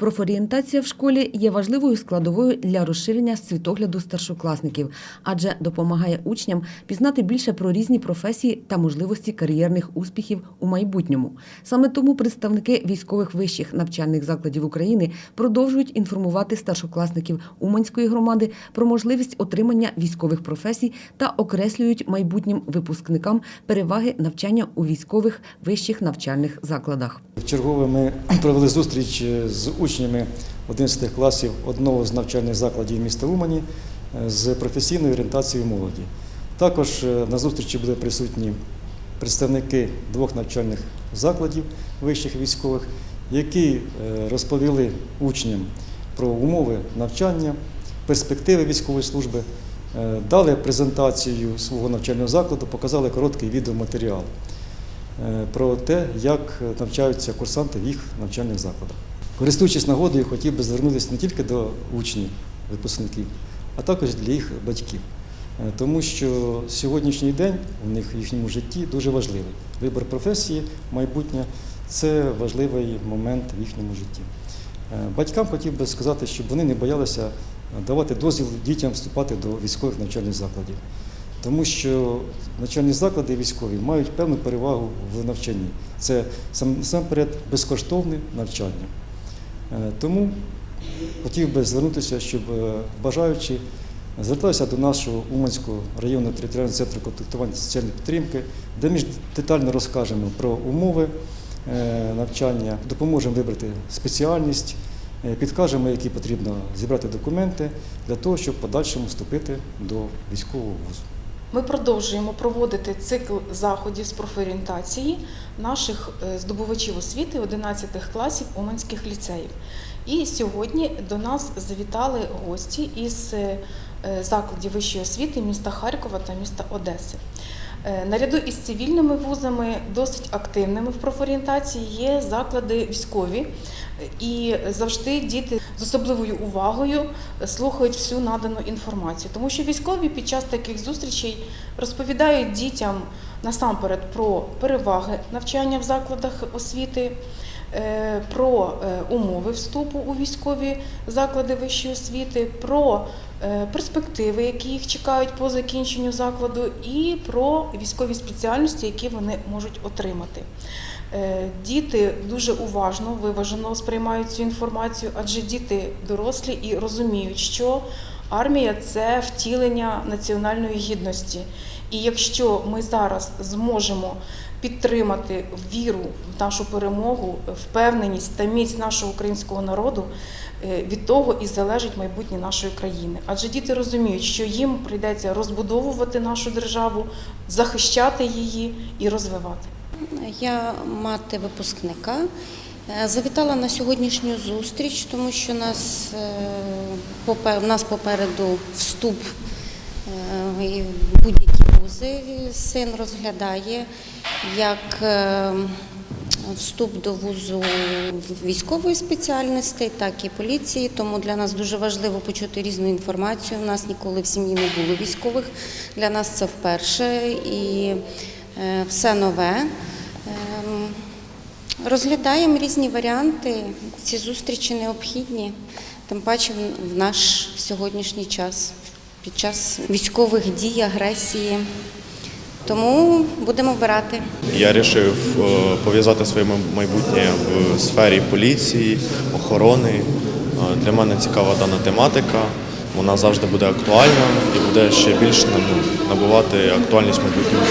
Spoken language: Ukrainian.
Профорієнтація в школі є важливою складовою для розширення світогляду старшокласників, адже допомагає учням пізнати більше про різні професії та можливості кар'єрних успіхів у майбутньому. Саме тому представники військових вищих навчальних закладів України продовжують інформувати старшокласників Уманської громади про можливість отримання військових професій та окреслюють майбутнім випускникам переваги навчання у військових вищих навчальних закладах. Вчергове ми провели зустріч з учнями 11 класів одного з навчальних закладів міста Умані е, з професійною орієнтацією молоді. Також е, на зустрічі були присутні представники двох навчальних закладів вищих військових, які е, розповіли учням про умови навчання, перспективи військової служби, дали презентацію свого навчального закладу, показали короткий відеоматеріал про те, як навчаються курсанти в їх навчальних закладах. Користуючись нагодою, хотів би звернутися не тільки до учнів, випускників, а також для їх батьків. Е, Тому що сьогоднішній день у них в їхньому житті дуже важливий. Вибір професії, майбутнє це важливий момент в їхньому житті. Е, Батькам хотів би сказати, щоб вони не боялися давати дозвіл дітям вступати до військових навчальних закладів. Тому що навчальні заклади військові мають певну перевагу в навчанні. Це сам- насамперед безкоштовне навчання. Е, Тому хотів би звернутися, щоб е, бажаючи зверталися до нашого Уманського районного територіального центру контактування соціальної підтримки, де ми детально розкажемо про умови е, навчання, допоможемо вибрати спеціальність, підкажемо, які потрібно зібрати документи для того, щоб подальшому вступити до військового вузу. Ми продовжуємо проводити цикл заходів з профорієнтації наших е, здобувачів освіти 11 класів Уманських ліцеїв. І сьогодні до нас завітали гості із е, закладів вищої освіти міста Харкова та міста Одеси. Е, Наряду із цивільними вузами досить активними в профорієнтації є заклади військові, Е, і завжди діти з особливою увагою е, слухають всю надану інформацію, тому що військові під час таких зустрічей розповідають дітям насамперед про переваги навчання в закладах освіти. Е, Про е, умови вступу у військові заклади вищої освіти, про е, перспективи, які їх чекають по закінченню закладу, і про військові спеціальності, які вони можуть отримати. Діти дуже уважно, виважено сприймають цю інформацію, адже діти дорослі і розуміють, що армія це втілення національної гідності. І якщо ми зараз зможемо підтримати віру в нашу перемогу, впевненість та міць нашого українського народу, е, від того і залежить майбутнє нашої країни. Адже діти розуміють, що їм прийдеться розбудовувати нашу державу, захищати її і розвивати. Я мати випускника. Е, Завітала на сьогоднішню зустріч, тому що нас, е, в нас попереду вступ в будь-які вузи. Син розглядає як е, вступ до вузу військової спеціальності, так і поліції. Тому для нас дуже важливо почути різну інформацію. У нас ніколи в сім'ї не було військових. Для нас це вперше і е, все нове. Ем, Розглядаємо різні варіанти. Ці зустрічі необхідні, тим паче в- в наш сьогоднішній час, під час військових дій, агресії. Тому будемо обирати. Я вирішив е, пов'язати своє майбутнє в сфері поліції, охорони. Е, Для мене цікава дана тематика. Вона завжди буде актуальна і буде ще більше набувати актуальність в майбутньому.